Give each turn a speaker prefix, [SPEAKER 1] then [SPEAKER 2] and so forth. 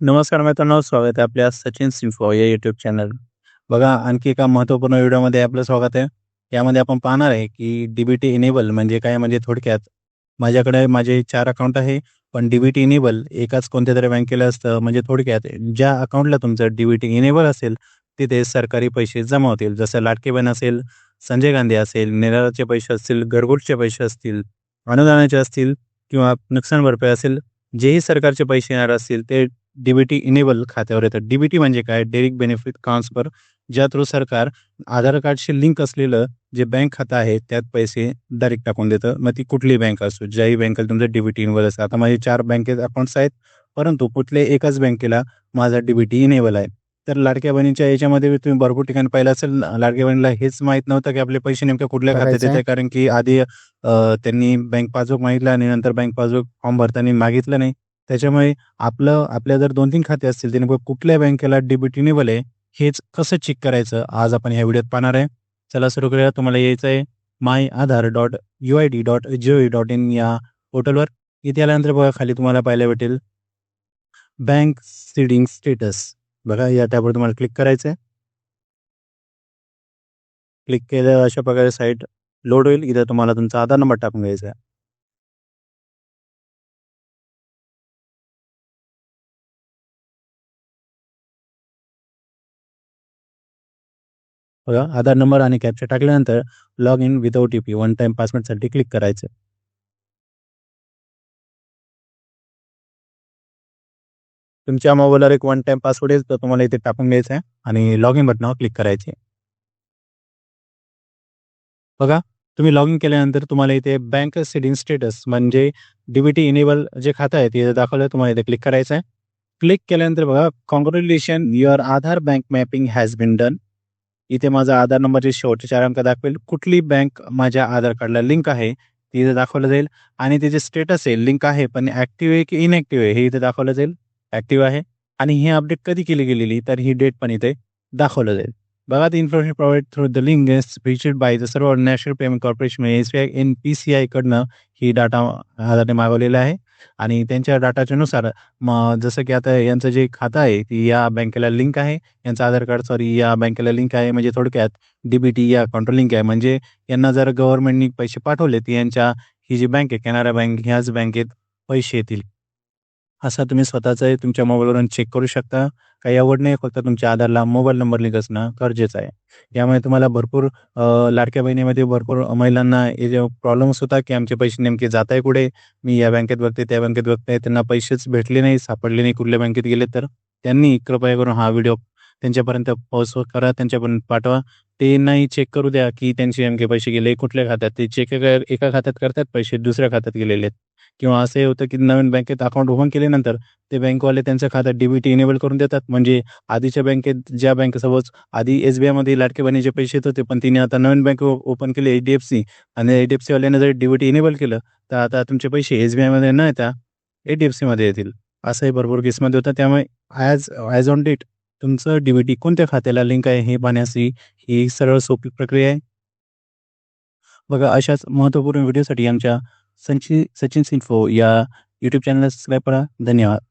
[SPEAKER 1] नमस्कार मित्रांनो स्वागत आहे आपल्या सचिन सिंफो या यूट्यूब चॅनल बघा आणखी एका महत्त्वपूर्ण व्हिडिओमध्ये आपलं स्वागत आहे. यामध्ये आपण पाहणार आहे की डी बी टी इनेबल म्हणजे काय? म्हणजे थोडक्यात माझ्याकडे माझे चार अकाउंट आहे पण डी बी टी इनेबल एकाच कोणत्या तरी बँकेला असतं. म्हणजे थोडक्यात ज्या अकाउंटला तुमचं डी टी इनेबल असेल तिथे सरकारी पैसे जमा होतील. जसं लाटके बन असेल संजय गांधी असेल निराळाचे पैसे असतील घरगुटचे पैसे असतील अनुदानाचे असतील किंवा नुकसान भरपाई असेल जेही सरकारचे पैसे येणार असतील ते डीबीटी इनेबल खात्यावर येतं. डीबीटी म्हणजे काय? डेरिक बेनिफिट ट्रान्सफर ज्या थ्रू सरकार आधार कार्डशी लिंक असलेलं जे बँक खातं आहे त्यात पैसे डायरेक्ट टाकून देतं. मग ती कुठलीही बँक असो ज्याही बँकेला तुमचं डीबीटी इनेबल असतं. आता माझे चार बँकेत अकाउंट्स आहेत परंतु कुठल्या एकाच बँकेला माझा डीबीटी इनेबल आहे. तर लाडक्या बहिणीच्या याच्यामध्ये तुम्ही भरपूर ठिकाणी पाहिलं असेल. लाडक्या बहिणीला हेच माहीत नव्हतं की आपले पैसे नेमक्या कुठल्या खात्यात. येते कारण की आधी त्यांनी बँक पासबुक मागितलं आणि नंतर बँक पासबुक फॉर्म भरताना मागितलं नाही. त्याच्यामुळे आपलं आपल्या जर दोन तीन खाते असतील त्याने कुठल्या बँकेला डेबिट इनेबल आहे हेच कसं चेक करायचं आज आपण ह्या व्हिडिओत पाहणार आहे. चला सुरू करूया. तुम्हाला यायचं आहे my Aadhaar dot U I D dot G dot in या पोर्टलवर. इथे आल्यानंतर बघा खाली तुम्हाला पाहायला भेटेल बँक सीडिंग स्टेटस. बघा या टॅबवर तुम्हाला क्लिक करायचं आहे क्लिक केल्यावर अशा प्रकारे साईट लोड होईल. इथं तुम्हाला तुमचा आधार नंबर टाकून घ्यायचा आहे. बघा आधार नंबर आणि कॅप्चर टाकल्यानंतर log in with OTP one time पासवर्डसाठी click करायचं. तुमच्या मोबाईलवर एक वन टाइम पासवर्ड येईल तर तुम्हाला इथे टाकून घ्यायचं आहे आणि लॉग इन बटनावर क्लिक करायचे. बघा तुम्ही लॉग इन केल्यानंतर तुम्हाला इथे बँक सेटिंग स्टेटस म्हणजे डीबीटी इनेबल जे खातं आहे ते दाखवलं तुम्हाला इथे क्लिक करायचं आहे. क्लिक केल्यानंतर बघा congratulation your Aadhaar bank mapping has been done इथे माझा आधार नंबरचे शेवटचे चार अंक दाखवेल. कुठली बँक माझ्या आधार कार्डला लिंक आहे ती इथे दाखवलं जाईल. आणि त्याचे स्टेटस आहे लिंक आहे पण ऍक्टिव्ह आहे की इनऍक्टिव्ह आहे हे इथे दाखवलं जाईल. ॲक्टिव्ह आहे. आणि ही अपडेट कधी केली गेलेली तर ही डेट पण इथे दाखवलं जाईल. बघा ती information provide through the link is by the सर्व national payment corporation S B I N P C आयकडनं ही डाटा आधारने मागवलेला आहे. आणि त्यांच्या डाटाच्या नुसार मग जसं की आता यांचं जे खातं आहे ती या बँकेला लिंक आहे. यांचं आधार कार्ड सॉरी या बँकेला लिंक आहे. म्हणजे थोडक्यात डीबीटी या अकाउंटला लिंक आहे. म्हणजे यांना जर गव्हर्नमेंटनी पैसे पाठवले तर यांच्या ही जी बँक आहे कॅनरा बँक ह्याच बँकेत पैसे येतील. असा तुम्ही स्वतःचं तुमच्या मोबाईलवरून चेक करू शकता. काही आवड नाही फक्त तुमच्या आधारला मोबाईल नंबर लिंक असणं गरजेचं आहे. यामुळे तुम्हाला भरपूर लाडक्या बहिणीमध्ये भरपूर महिलांना हे जे प्रॉब्लेम्स होता की आमचे पैसे नेमके जात आहे कुठे? मी या बँकेत बघते त्या बँकेत बघते. त्यांना पैसेच भेटले नाही सापडले नाही कुठल्या बँकेत गेले तर. त्यांनी कृपया करून हा व्हिडिओ त्यांच्यापर्यंत पोहोच करा त्यांच्यापर्यंत पाठवा. ते नाही चेक करू द्या की त्यांचे नेमके पैसे गेले कुठल्या खात्यात? ते चेक एका खात्यात करतात पैसे दुसऱ्या खात्यात गेलेले आहेत. किंवा असंही होतं की नवीन बँकेत अकाउंट ओपन केल्यानंतर ते बँकवाले त्यांचं खातं डीबीटी इनेबल करून देतात. म्हणजे आधीच्या बँकेत ज्या बँक सपोज आधी एस बी आयमध्ये लाडके बहिणीचे पैसे येत होते पण तिने आता नवीन बँक ओपन केली एच डी एफ सी आणि एच डी एफ सीवाल्याने जर डीबीटी इनेबल केलं तर आता तुमचे पैसे एस बी आयमध्ये न येता एच डी एफ सीमध्ये येतील. असंही भरपूर केसमध्ये होतं. त्यामुळे ॲज ॲज ऑन डेट तुमचं डीबीटी कोणत्या खात्याला लिंक आहे हे पाहण्याची ही सरळ सोपी प्रक्रिया आहे. बघा अशाच महत्त्वपूर्ण व्हिडिओसाठी आमच्या सचिन सचिन सिन्फो या यूट्यूब चॅनलला सबस्क्राईब करा. धन्यवाद.